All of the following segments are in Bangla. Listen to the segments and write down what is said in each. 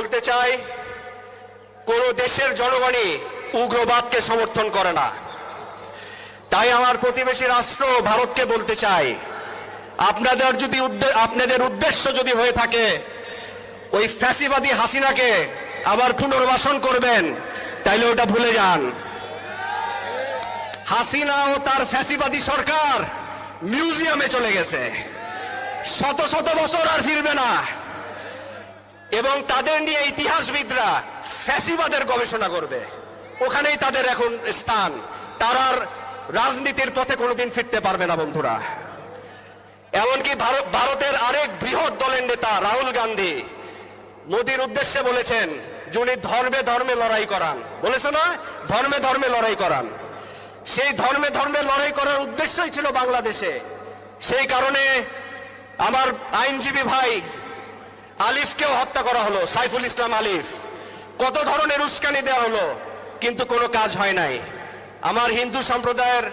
বলতে চাই, কোন দেশের জনগণই উগ্রবাদকে সমর্থন করে না। তাই আমার প্রতিবেশী রাষ্ট্র ভারতকে বলতে চাই, আপনাদের যদি আপনাদের উদ্দেশ্য যদি হয়ে থাকে, ওই ফ্যাসিবাদী হাসিনাকে আবার পুনর্বাসন করবেন, তাইলে ওটা ভুলে যান। হাসিনা ও তার ফ্যাসিবাদী সরকার মিউজিয়ামে চলে গেছে। শত শত বছর আর ফিরবে না। এবং তাদের নিয়ে ইতিহাসবিদরা ফ্যাসিবাদের গবেষণা করবে। ওখানেই তাদের এখন স্থান। তারা আর রাজনীতির পথে কোনোদিন ফিরতে পারবে না বন্ধুরা। এমনকি ভারত ভারতের আরেক বৃহৎ দলের নেতা রাহুল গান্ধী মোদীর উদ্দেশ্যে বলেছেন যিনি ধর্মে ধর্মে লড়াই করান। বলেছে না? ধর্মে ধর্মে লড়াই করান। সেই ধর্মে ধর্মে লড়াই করার উদ্দেশ্যই ছিল বাংলাদেশে। সেই কারণে আমার আইনজীবী ভাই আলিফকেও হত্যা করা হলো, সাইফুল ইসলাম আলিফ। কত ধরনের উস্কানি দেওয়া হলো, কিন্তু কোনো কাজ হয় নাই। আমার হিন্দু সম্প্রদায়ের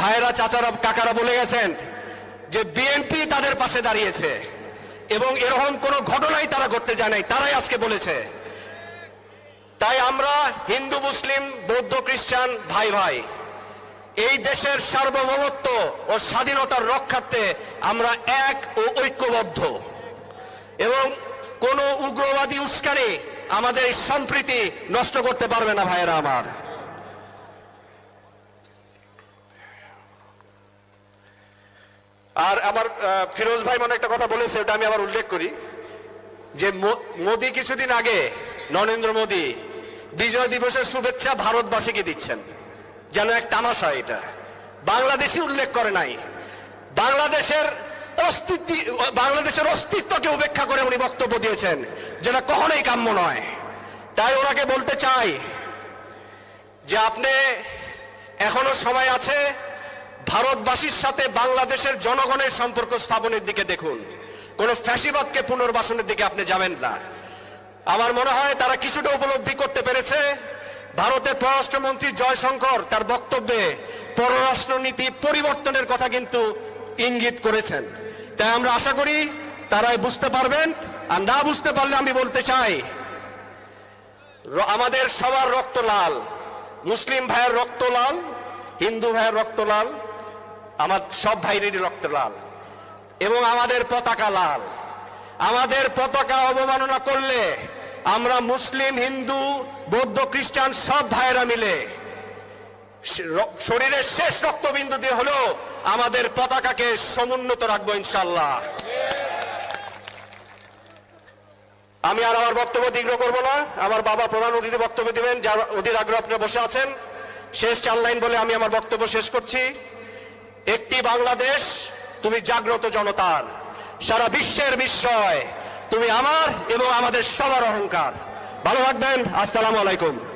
ভাইয়েরা, চাচারা, কাকারা বলে গেছেন যে বিএনপি তাদের পাশে দাঁড়িয়েছে এবং এরকম কোনো ঘটনাই তারা করতে যায় নাই, তারাই আজকে বলেছে। তাই আমরা হিন্দু, মুসলিম, বৌদ্ধ, খ্রিস্টান ভাই ভাই, এই দেশের সার্বভৌমত্ব ও স্বাধীনতার রক্ষার্থে আমরা এক ও ঐক্যবদ্ধ। কোন উগ্রবাদী উস্কানি আমাদের সম্প্রীতি নষ্ট করতে পারবে না, ভাইয়েরা আমার। আর আমার ফিরোজ ভাই মনে একটা কথা বলেছে, ওটা আমি আবার উল্লেখ করি, যে মোদি কিছুদিন আগে, নরেন্দ্র মোদি বিজয় দিবসের শুভেচ্ছা ভারতবাসীকে দিচ্ছেন। যেন এক তামাশা এটা। বাংলাদেশি উল্লেখ করে নাই। বাংলাদেশের অস্তিত্ব, বাংলাদেশের অস্তিত্বকে উপেক্ষা করে উনি বক্তব্য দিয়েছেন, যেটা কখনোই কাম্য নয়। তাই ওনাকে বলতে চাই যে আপনি এখনও সময় আছে ভারতবাসীর সাথে বাংলাদেশের জনগণের সম্পর্ক স্থাপনের দিকে দেখুন। কোন ফ্যাসিবাদকে পুনর্বাসনের দিকে আপনি যাবেন না। আমার মনে হয় তারা কিছুটা উপলব্ধি করতে পেরেছে। ভারতের পররাষ্ট্রমন্ত্রী জয়শঙ্কর তার বক্তব্যে পররাষ্ট্রনীতি পরিবর্তনের কথা কিন্তু ইঙ্গিত করেছেন। তাই আমরা আশা করি তারাই বুঝতে পারবেন আর না বুঝতে পারলে আমি বলতে চাই আমাদের সবার রক্ত লাল। মুসলিম ভাইয়ের রক্ত লাল, হিন্দু ভাইয়ের রক্ত লাল, আমার সব ভাইয়েরই রক্ত লাল এবং আমাদের পতাকা লাল। আমাদের পতাকা অবমাননা করলে আমরা মুসলিম, হিন্দু, বৌদ্ধ, খ্রিস্টান সব ভাইয়েরা মিলে শরীরের শেষ রক্তবিন্দু দিয়ে হলেও আমাদের পতাকাকে সমুন্নত রাখব ইনশাল্লাহ আমি আর আমার বক্তব্য দীর্ঘ করব না। আমার বাবা প্রধান অতিথি বক্তব্য দিবেন, যার অধীর আগ্রহ আপনি বসে আছেন। শেষ চার লাইন বলে আমি আমার বক্তব্য শেষ করছি। একটি বাংলাদেশ, তুমি জাগ্রত জনতার। সারা বিশ্বের বিস্ময়, তুমি আমার এবং আমাদের সবার অহংকার। ভালো থাকবেন, আসসালামু আলাইকুম।